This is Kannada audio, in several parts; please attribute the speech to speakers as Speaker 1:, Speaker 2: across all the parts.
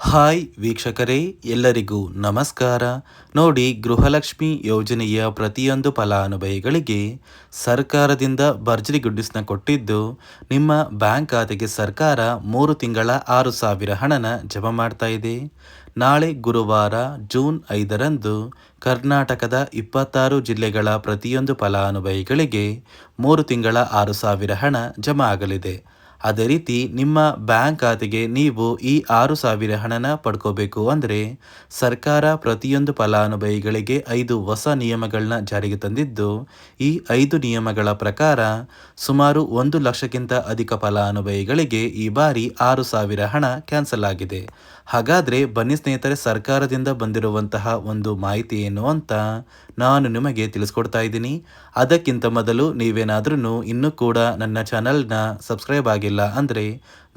Speaker 1: ಹಾಯ್ ವೀಕ್ಷಕರೇ, ಎಲ್ಲರಿಗೂ ನಮಸ್ಕಾರ. ನೋಡಿ, ಗೃಹಲಕ್ಷ್ಮಿ ಯೋಜನೆಯ ಪ್ರತಿಯೊಂದು ಫಲಾನುಭವಿಗಳಿಗೆ ಸರ್ಕಾರದಿಂದ ಭರ್ಜರಿ ಗುಡ್ಡಿಸ್ನ ಕೊಟ್ಟಿದ್ದು, ನಿಮ್ಮ ಬ್ಯಾಂಕ್ ಖಾತೆಗೆ ಸರ್ಕಾರ ಮೂರು ತಿಂಗಳ ಆರು ಸಾವಿರ ಹಣನ ಜಮಾ ಮಾಡ್ತಾ ಇದೆ. ನಾಳೆ ಗುರುವಾರ ಜೂನ್ ಐದರಂದು ಕರ್ನಾಟಕದ ಇಪ್ಪತ್ತಾರು ಜಿಲ್ಲೆಗಳ ಪ್ರತಿಯೊಂದು ಫಲಾನುಭವಿಗಳಿಗೆ ಮೂರು ತಿಂಗಳ ಆರು ಸಾವಿರ ಹಣ ಜಮಾ ಆಗಲಿದೆ. ಅದೇ ರೀತಿ ನಿಮ್ಮ ಬ್ಯಾಂಕ್ ಖಾತೆಗೆ ನೀವು ಈ ಆರು ಸಾವಿರ ಹಣನ ಪಡ್ಕೋಬೇಕು ಅಂದರೆ ಸರ್ಕಾರ ಪ್ರತಿಯೊಂದು ಫಲಾನುಭವಿಗಳಿಗೆ ಐದು ಹೊಸ ನಿಯಮಗಳನ್ನ ಜಾರಿಗೆ ತಂದಿದ್ದು, ಈ ಐದು ನಿಯಮಗಳ ಪ್ರಕಾರ ಸುಮಾರು ಒಂದು ಲಕ್ಷಕ್ಕಿಂತ ಅಧಿಕ ಫಲಾನುಭವಿಗಳಿಗೆ ಈ ಬಾರಿ ಆರು ಸಾವಿರ ಹಣ ಕ್ಯಾನ್ಸಲ್ ಆಗಿದೆ. ಹಾಗಾದರೆ ಬನ್ನಿ ಸ್ನೇಹಿತರೆ, ಸರ್ಕಾರದಿಂದ ಬಂದಿರುವಂತಹ ಒಂದು ಮಾಹಿತಿ ಏನು ಅಂತ ನಾನು ನಿಮಗೆ ತಿಳಿಸ್ಕೊಡ್ತಾ ಇದ್ದೀನಿ. ಅದಕ್ಕಿಂತ ಮೊದಲು ನೀವೇನಾದ್ರೂ ಇನ್ನೂ ಕೂಡ ನನ್ನ ಚಾನಲ್ನ ಸಬ್ಸ್ಕ್ರೈಬ್ ಆಗಿಲ್ಲ ಅಂದರೆ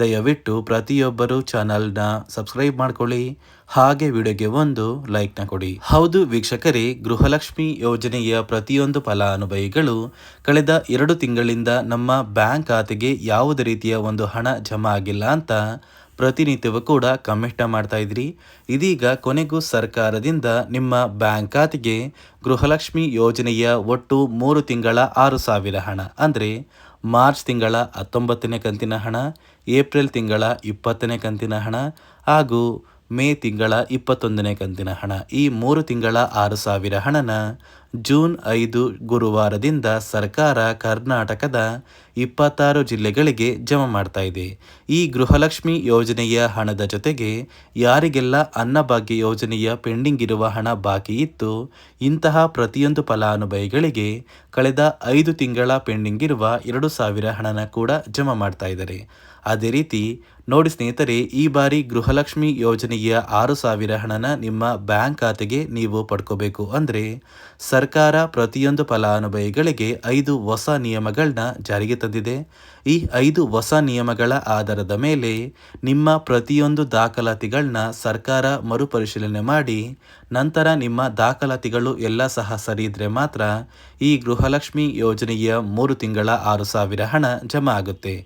Speaker 1: ದಯವಿಟ್ಟು ಪ್ರತಿಯೊಬ್ಬರು ಚಾನಲ್ನ ಸಬ್ಸ್ಕ್ರೈಬ್ ಮಾಡ್ಕೊಳ್ಳಿ. ಹಾಗೆ ವಿಡಿಯೋಗೆ ಒಂದು ಲೈಕ್ನ ಕೊಡಿ. ಹೌದು ವೀಕ್ಷಕರೇ, ಗೃಹಲಕ್ಷ್ಮಿ ಯೋಜನೆಯ ಪ್ರತಿಯೊಂದು ಫಲಾನುಭವಿಗಳು ಕಳೆದ ಎರಡು ತಿಂಗಳಿಂದ ನಮ್ಮ ಬ್ಯಾಂಕ್ ಖಾತೆಗೆ ಯಾವುದೇ ರೀತಿಯ ಒಂದು ಹಣ ಜಮಾ ಆಗಿಲ್ಲ ಅಂತ ಪ್ರತಿನಿತ್ಯವೂ ಕೂಡ ಕಮೆಂಟ್ ಮಾಡ್ತಾ ಇದ್ರಿ. ಇದೀಗ ಕೊನೆಗೂ ಸರ್ಕಾರದಿಂದ ನಿಮ್ಮ ಬ್ಯಾಂಕ್ ಖಾತೆಗೆ ಗೃಹಲಕ್ಷ್ಮಿ ಯೋಜನೆಯ ಒಟ್ಟು ಮೂರು ತಿಂಗಳ ಆರು ಸಾವಿರ ಹಣ. ಅಂದರೆ ಮಾರ್ಚ್ ತಿಂಗಳ ಹತ್ತೊಂಬತ್ತನೇ ಕಂತಿನ ಹಣ, ಏಪ್ರಿಲ್ ತಿಂಗಳ ಇಪ್ಪತ್ತನೇ ಕಂತಿನ ಹಣ ಹಾಗೂ ಮೇ ತಿಂಗಳ ಇಪ್ಪತ್ತೊಂದನೇ ಕಂತಿನ ಹಣ. ಈ ಮೂರು ತಿಂಗಳ ಆರು ಸಾವಿರ ಹಣನ ಜೂನ್ ಐದು ಗುರುವಾರದಿಂದ ಸರ್ಕಾರ ಕರ್ನಾಟಕದ ಇಪ್ಪತ್ತಾರು ಜಿಲ್ಲೆಗಳಿಗೆ ಜಮಾ ಮಾಡ್ತಾ ಇದೆ. ಈ ಗೃಹಲಕ್ಷ್ಮಿ ಯೋಜನೆಯ ಹಣದ ಜೊತೆಗೆ ಯಾರಿಗೆಲ್ಲ ಅನ್ನಭಾಗ್ಯ ಯೋಜನೆಯ ಪೆಂಡಿಂಗ್ ಇರುವ ಹಣ ಬಾಕಿ ಇತ್ತು, ಇಂತಹ ಪ್ರತಿಯೊಂದು ಫಲಾನುಭವಿಗಳಿಗೆ ಕಳೆದ ಐದು ತಿಂಗಳ ಪೆಂಡಿಂಗ್ ಇರುವ ಎರಡು ಸಾವಿರ ಹಣನ ಕೂಡ ಜಮಾ ಮಾಡ್ತಾ ಇದ್ದಾರೆ. ಅದೇ ರೀತಿ, ನೋಡಿ ಸ್ನೇಹಿತರೆ, ಈ ಬಾರಿ ಗೃಹಲಕ್ಷ್ಮಿ ಯೋಜನೆಯ ಆರು ಸಾವಿರ ಹಣನ ನಿಮ್ಮ ಬ್ಯಾಂಕ್ ಖಾತೆಗೆ ನೀವು ಪಡ್ಕೋಬೇಕು ಅಂದರೆ ಸರ್ಕಾರ ಪ್ರತಿಯೊಂದು ಫಲಾನುಭವಿಗಳಿಗೆ ಐದು ಹೊಸ ನಿಯಮಗಳನ್ನ ಜಾರಿಗೆ ತಂದಿದೆ. ಈ ಐದು ಹೊಸ ನಿಯಮಗಳ ಆಧಾರದ ಮೇಲೆ ನಿಮ್ಮ ಪ್ರತಿಯೊಂದು ದಾಖಲಾತಿಗಳನ್ನ ಸರ್ಕಾರ ಮರುಪರಿಶೀಲನೆ ಮಾಡಿ, ನಂತರ ನಿಮ್ಮ ದಾಖಲಾತಿಗಳು ಎಲ್ಲ ಸಹ ಸರಿ ಮಾತ್ರ ಈ ಗೃಹಲಕ್ಷ್ಮಿ ಯೋಜನೆಯ ಮೂರು ತಿಂಗಳ ಆರು ಸಾವಿರ ಹಣ ಜಮಾ ಆಗುತ್ತೆ.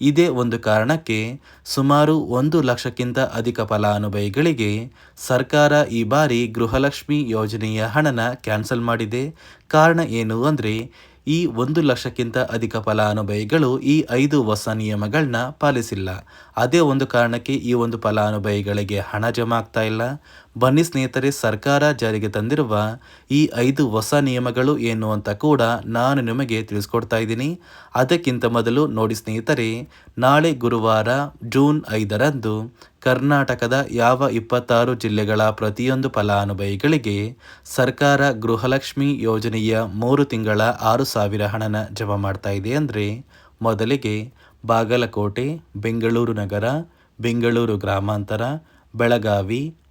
Speaker 1: ಇದೇ ಒಂದು ಕಾರಣಕ್ಕೆ ಸುಮಾರು ಒಂದು ಲಕ್ಷಕ್ಕಿಂತ ಅಧಿಕ ಫಲಾನುಭವಿಗಳಿಗೆ ಸರ್ಕಾರ ಈ ಬಾರಿ ಗೃಹಲಕ್ಷ್ಮಿ ಯೋಜನೆಯ ಹಣನ ಕ್ಯಾನ್ಸಲ್ ಮಾಡಿದೆ. ಕಾರಣ ಏನು ಅಂದರೆ, ಈ ಒಂದು ಲಕ್ಷಕ್ಕಿಂತ ಅಧಿಕ ಫಲಾನುಭವಿಗಳು ಈ ಐದು ಹೊಸ ನಿಯಮಗಳನ್ನ ಪಾಲಿಸಿಲ್ಲ. ಅದೇ ಒಂದು ಕಾರಣಕ್ಕೆ ಈ ಒಂದು ಫಲಾನುಭವಿಗಳಿಗೆ ಹಣ ಜಮಾ ಆಗ್ತಾ ಇಲ್ಲ. ಬನ್ನಿ ಸ್ನೇಹಿತರೆ, ಸರ್ಕಾರ ಜಾರಿಗೆ ತಂದಿರುವ ಈ ಐದು ಹೊಸ ನಿಯಮಗಳು ಏನು ಅಂತ ಕೂಡ ನಾನು ನಿಮಗೆ ತಿಳಿಸ್ಕೊಡ್ತಾ ಇದ್ದೀನಿ. ಅದಕ್ಕಿಂತ ಮೊದಲು ನೋಡಿ ಸ್ನೇಹಿತರೆ, ನಾಳೆ ಗುರುವಾರ ಜೂನ್ ಐದರಂದು ಕರ್ನಾಟಕದ ಯಾವ ಇಪ್ಪತ್ತಾರು ಜಿಲ್ಲೆಗಳ ಪ್ರತಿಯೊಂದು ಫಲಾನುಭವಿಗಳಿಗೆ ಸರ್ಕಾರ ಗೃಹಲಕ್ಷ್ಮಿ ಯೋಜನೆಯ ಮೂರು ತಿಂಗಳ ಆರು ಸಾವಿರ ಹಣನ ಜಮಾ ಮಾಡ್ತಾ ಇದೆ ಅಂದರೆ ಮೊದಲಿಗೆ ಬಾಗಲಕೋಟೆ, ಬೆಂಗಳೂರು ನಗರ, ಬೆಂಗಳೂರು ಗ್ರಾಮಾಂತರ, ಬೆಳಗಾವಿ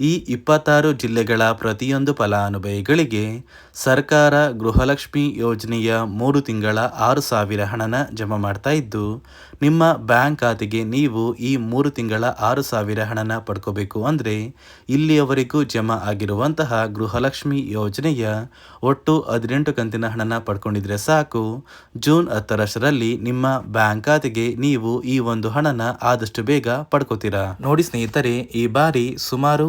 Speaker 1: ಈ ಇಪ್ಪತ್ತಾರು ಜಿಲ್ಲೆಗಳ ಪ್ರತಿಯೊಂದು ಫಲಾನುಭವಿಗಳಿಗೆ ಸರ್ಕಾರ ಗೃಹಲಕ್ಷ್ಮಿ ಯೋಜನೆಯ ಮೂರು ತಿಂಗಳ ಆರು ಸಾವಿರ ಹಣನ ಜಮಾ ಮಾಡ್ತಾ ಇದ್ದು, ನಿಮ್ಮ ಬ್ಯಾಂಕ್ ಖಾತೆಗೆ ನೀವು ಈ ಮೂರು ತಿಂಗಳ ಆರು ಸಾವಿರ ಹಣನ ಪಡ್ಕೋಬೇಕು ಅಂದರೆ ಇಲ್ಲಿಯವರೆಗೂ ಜಮಾ ಆಗಿರುವಂತಹ ಗೃಹಲಕ್ಷ್ಮಿ ಯೋಜನೆಯ ಒಟ್ಟು ಹದಿನೆಂಟು ಕಂತಿನ ಹಣನ ಪಡ್ಕೊಂಡಿದ್ರೆ ಸಾಕು. ಜೂನ್ ಹತ್ತರಷ್ಟರಲ್ಲಿ ನಿಮ್ಮ ಬ್ಯಾಂಕ್ ಖಾತೆಗೆ ನೀವು ಈ ಒಂದು ಹಣನ ಆದಷ್ಟು ಬೇಗ ಪಡ್ಕೋತೀರಾ. ನೋಡಿ ಸ್ನೇಹಿತರೆ, ಈ ಬಾರಿ ಸುಮಾರು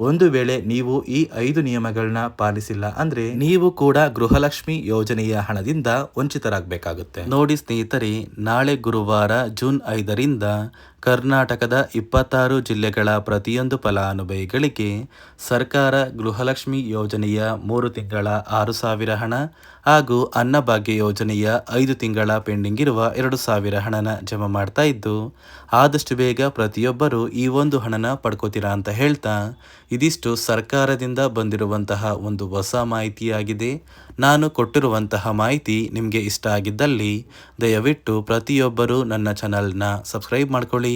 Speaker 1: ಒಂದು ವೇಳೆ ನೀವು ಈ ಐದು ನಿಯಮಗಳನ್ನ ಪಾಲಿಸಿಲ್ಲ ಅಂದ್ರೆ ನೀವು ಕೂಡ ಗೃಹಲಕ್ಷ್ಮಿ ಯೋಜನೆಯ ಹಣದಿಂದ ವಂಚಿತರಾಗಬೇಕಾಗುತ್ತೆ. ನೋಡಿ ಸ್ನೇಹಿತರೆ, ನಾಳೆ ಗುರುವಾರ ಜೂನ್ ಐದರಿಂದ ಕರ್ನಾಟಕದ ಇಪ್ಪತ್ತಾರು ಜಿಲ್ಲೆಗಳ ಪ್ರತಿಯೊಂದು ಫಲಾನುಭವಿಗಳಿಗೆ ಸರ್ಕಾರ ಗೃಹಲಕ್ಷ್ಮಿ ಯೋಜನೆಯ ಮೂರು ತಿಂಗಳ ಆರು ಸಾವಿರ ಹಣ ಹಾಗೂ ಅನ್ನಭಾಗ್ಯ ಯೋಜನೆಯ ಐದು ತಿಂಗಳ ಪೆಂಡಿಂಗ್ ಇರುವ ಎರಡು ಸಾವಿರ ಹಣನ ಜಮಾ ಮಾಡ್ತಾ ಇದ್ದು, ಆದಷ್ಟು ಬೇಗ ಪ್ರತಿಯೊಬ್ಬರು ಈ ಒಂದು ಹಣನ ಪಡ್ಕೋತೀರಾ ಅಂತ ಹೇಳ್ತಾ, ಇದಿಷ್ಟು ಸರ್ಕಾರದಿಂದ ಬಂದಿರುವಂತಹ ಒಂದು ಹೊಸ ಮಾಹಿತಿಯಾಗಿದೆ. ನಾನು ಕೊಟ್ಟಿರುವಂತಹ ಮಾಹಿತಿ ನಿಮಗೆ ಇಷ್ಟ ಆಗಿದ್ದಲ್ಲಿ, ದಯವಿಟ್ಟು ಪ್ರತಿಯೊಬ್ಬರು ನನ್ನ ಚಾನಲ್ನ ಸಬ್ಸ್ಕ್ರೈಬ್ ಮಾಡ್ಕೊಳ್ಳಿ.